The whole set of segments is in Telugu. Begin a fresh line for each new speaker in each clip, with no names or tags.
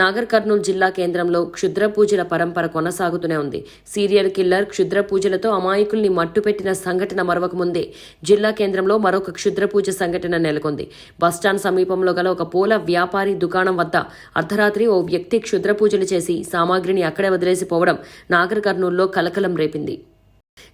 నాగర్ కర్నూలు జిల్లా కేంద్రంలో క్షుద్ర పూజల పరంపర కొనసాగుతూనే ఉంది. సీరియల్ కిల్లర్ క్షుద్ర పూజలతో అమాయకుల్ని మట్టుపెట్టిన సంఘటన మరొక ముందే జిల్లా కేంద్రంలో మరొక క్షుద్ర పూజ సంఘటన నెలకొంది. బస్టాండ్ సమీపంలో గల ఒక పూల వ్యాపారి దుకాణం వద్ద అర్ధరాత్రి ఓ వ్యక్తి క్షుద్ర పూజలు చేసి సామాగ్రిని అక్కడే వదిలేసిపోవడం నాగర్ కర్నూలులో కలకలం రేపింది.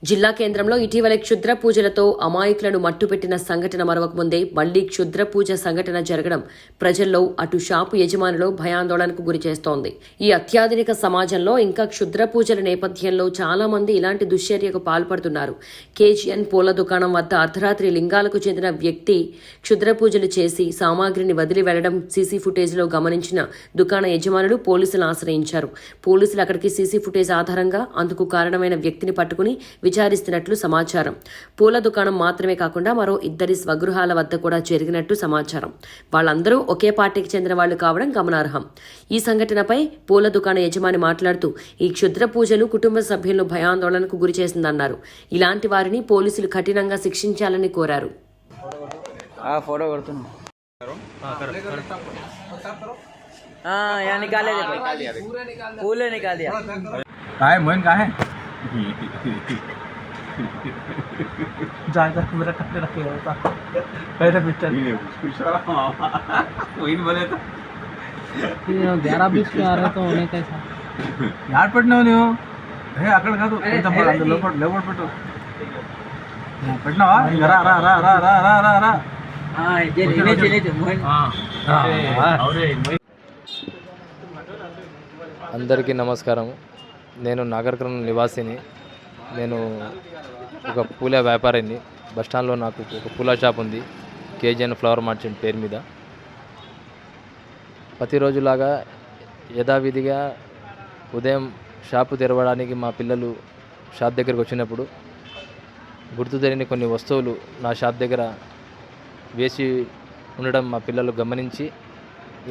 జిల్లా కేంద్రంలో ఇటీవల క్షుద్ర పూజలతో అమాయకులను మట్టుపెట్టిన సంఘటన మరవక ముందే మళ్ళీ క్షుద్ర పూజ సంఘటన జరగడం ప్రజల్లో అటు షాపు యజమానులు భయాందోళనకు గురి చేస్తోంది. ఈ అత్యాధునిక సమాజంలో ఇంకా క్షుద్ర పూజల నేపథ్యంలో చాలా మంది ఇలాంటి దుశ్చర్యకు పాల్పడుతున్నారు. కేజీఎన్ పూల దుకాణం వద్ద అర్ధరాత్రి లింగాలకు చెందిన వ్యక్తి క్షుద్ర పూజలు చేసి సామాగ్రిని వదిలి వెళ్ళడం సీసీ ఫుటేజ్లో గమనించిన దుకాణ యజమానులు పోలీసులను ఆశ్రయించారు. పోలీసులు అక్కడికి సీసీ ఫుటేజ్ ఆధారంగా అందుకు కారణమైన వ్యక్తిని పట్టుకుని విచారిస్తున్నట్లు సమాచారం పూల దుకాణం మాత్రమే కాకుండా మరో ఇద్దరి స్వగృహాల వద్ద కూడా జరిగినట్టు సమాచారం వాళ్ళందరూ ఒకే పార్టీకి చెందిన వాళ్ళు కావడం గమనార్హం ఈ సంఘటనపై పూల దుకాణ యజమాని మాట్లాడుతూ ఈ క్షుద్ర పూజలు కుటుంబ సభ్యులను భయాందోళనకు గురి చేసిందన్నారు ఇలాంటి వారిని పోలీసులు కఠినంగా శిక్షించాలని కోరారు
हाँ फोटो करता हूँ हाँ यहाँ निकाले देखो पूरे निकाल दिया
काय मोहन काय है
जायदा मेरा कपड़े रखे होता पहले पिक्चर
मोहिन बोले तो
ग्यारह बीस के आ रहे तो उन्हें कैसा
యాడ్ పెట్టినావు నువ్వు ఏ అక్కడ కాదు కొంచెం పడు, అందులో లోపల లోపల పెట్టు పెట్టినావా ఇక రా రా రా రా రా రా రా రా
हाँ ये नीचे नीचे मोहन
అందరికీ నమస్కారం నేను నాగర్కర్నూలు నివాసిని. నేను ఒక పూల వ్యాపారిని. బస్టాండ్లో నాకు ఒక పూల షాప్ ఉంది. కేజీఎన్ ఫ్లవర్ మార్చెంట్ పేరు మీద. ప్రతిరోజులాగా యథావిధిగా ఉదయం షాపు తెరవడానికి మా పిల్లలు షాప్ దగ్గరికి వచ్చినప్పుడు గుర్తు తెలియని కొన్ని వస్తువులు నా షాప్ దగ్గర వేసి ఉండడం మా పిల్లలు గమనించి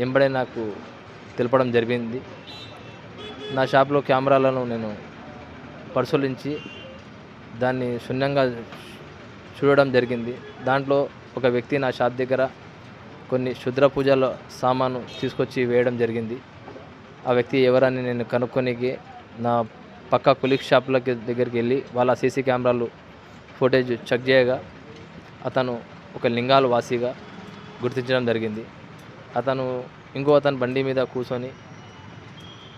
ఎంబడే నాకు తెలపడం జరిగింది. నా షాప్లో కెమెరాలను నేను పరిశీలించి దాన్ని శూన్యంగా చూడడం జరిగింది. దాంట్లో ఒక వ్యక్తి నా షాప్ దగ్గర కొన్ని క్షుద్ర పూజల సామాను తీసుకొచ్చి వేయడం జరిగింది. ఆ వ్యక్తి ఎవరని నేను కనుక్కొనికి నా పక్క కులిక్ షాప్లకి దగ్గరికి వెళ్ళి వాళ్ళ సీసీ కెమెరాలు ఫుటేజ్ చెక్ చేయగా అతను ఒక లింగాల వాసిగా గుర్తించడం జరిగింది. అతను ఇంకో అతను బండి మీద కూర్చొని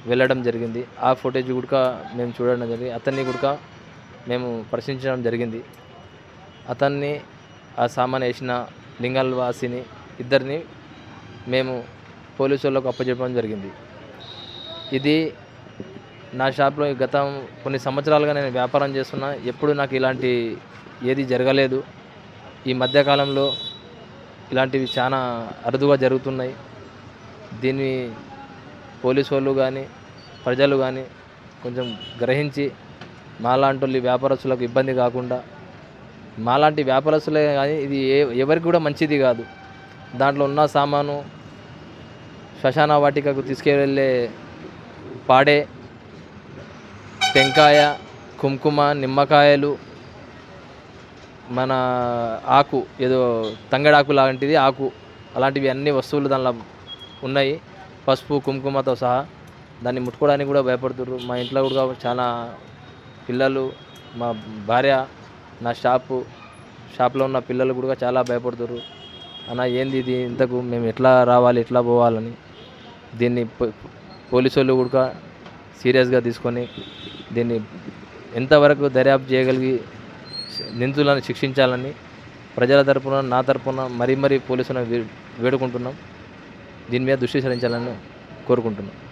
వెళ్ళడం జరిగింది. ఆ ఫుటేజ్ కూడా మేము చూడడం జరిగింది. అతన్ని కూడా మేము ప్రశ్నించడం జరిగింది. అతన్ని ఆ సామాన్ వేసిన లింగాల వాసిని ఇద్దరిని మేము పోలీసు వాళ్ళకు అప్పచెప్పడం జరిగింది. ఇది నా షాప్లో గత కొన్ని సంవత్సరాలుగా నేను వ్యాపారం చేస్తున్నా. ఎప్పుడు నాకు ఇలాంటి ఏది జరగలేదు. ఈ మధ్యకాలంలో ఇలాంటివి చాలా అరుదుగా జరుగుతున్నాయి. దీన్ని పోలీసు వాళ్ళు కానీ ప్రజలు కానీ కొంచెం గ్రహించి మాలాంటి వాళ్ళు వ్యాపారస్తులకు ఇబ్బంది కాకుండా మాలాంటి వ్యాపారస్తులే కానీ ఇది ఏ ఎవరికి కూడా మంచిది కాదు. దాంట్లో ఉన్న సామాను శ్మశాన వాటికకు తీసుకెళ్ళే పాడే టెంకాయ కుంకుమ నిమ్మకాయలు మన ఆకు ఏదో తంగడాకు లాంటిది ఆకు అలాంటివి అన్ని వస్తువులు దానిలో ఉన్నాయి. పసుపు కుంకుమతో సహా దాన్ని ముట్టుకోవడానికి కూడా భయపడుతుర్రు. మా ఇంట్లో కూడా చాలా పిల్లలు మా భార్య నా షాపు షాప్లో ఉన్న పిల్లలు కూడా చాలా భయపడుతుర్రు. అన్న ఏంది ఇది? ఇంతకు మేము ఎట్లా రావాలి ఎట్లా పోవాలని? దీన్ని పోలీసు వాళ్ళు కూడా సీరియస్గా తీసుకొని దీన్ని ఎంతవరకు దర్యాప్తు చేయగలిగి నిందితులను శిక్షించాలని ప్రజల తరపున నా తరపున మరీ మరీ పోలీసులను వేడుకుంటున్నాం. దీని మీద దృష్టి సారించాలని కోరుకుంటున్నాను